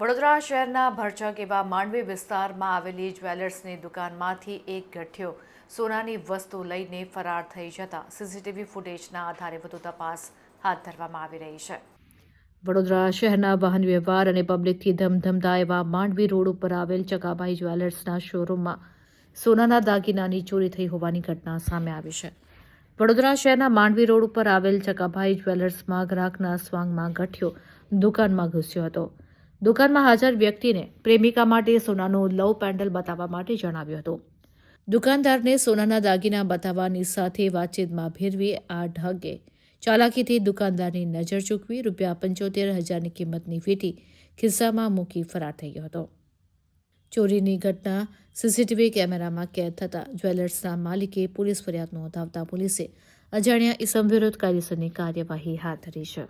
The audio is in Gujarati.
વડોદરા શહેરના ભરચક એવા માંડવી વિસ્તારમાં આવેલી જ્વેલર્સની દુકાનમાંથી એક ગઠિયો સોનાની વસ્તુ લઈને ફરાર થઈ જતા સીસીટીવી ફૂટેજના આધારે વધુ તપાસ હાથ ધરવામાં આવી રહી છે. વડોદરા શહેરના વાહન વ્યવહાર અને પબ્લિકથી ધમધમતા એવા માંડવી રોડ ઉપર આવેલ ચકાભાઈ જ્વેલર્સના શોરૂમમાં સોનાના દાગીનાની ચોરી થઈ હોવાની ઘટના સામે આવી છે. વડોદરા શહેરના માંડવી રોડ ઉપર આવેલ ચકાભાઈ જ્વેલર્સમાં ગ્રાહકના સ્વાંગમાં ગઠિયો દુકાનમાં ઘૂસ્યો હતો. દુકાનમાં હાજર વ્યક્તિને પ્રેમિકા માટે સોનાનું લવ પેન્ડલ બતાવવા માટે જણાવ્યું હતું. દુકાનદારને સોનાના દાગીના બતાવવાની સાથે વાતચીતમાં ભેરવી આ ઢગે ચાલાકીથી દુકાનદારની નજર ચૂકવી રૂપિયા પંચોતેર હજારની કિંમતની વીટી ખિસ્સામાં મૂકી ફરાર થઈ ગયો હતો. ચોરીની ઘટના સીસીટીવી કેમેરામાં કેદ થતાં જ્વેલર્સના માલિકે પોલીસ ફરિયાદ નોંધાવતા પોલીસે અજાણ્યા ઇસમ વિરુદ્ધ કાયદેસરની કાર્યવાહી હાથ ધરી છે.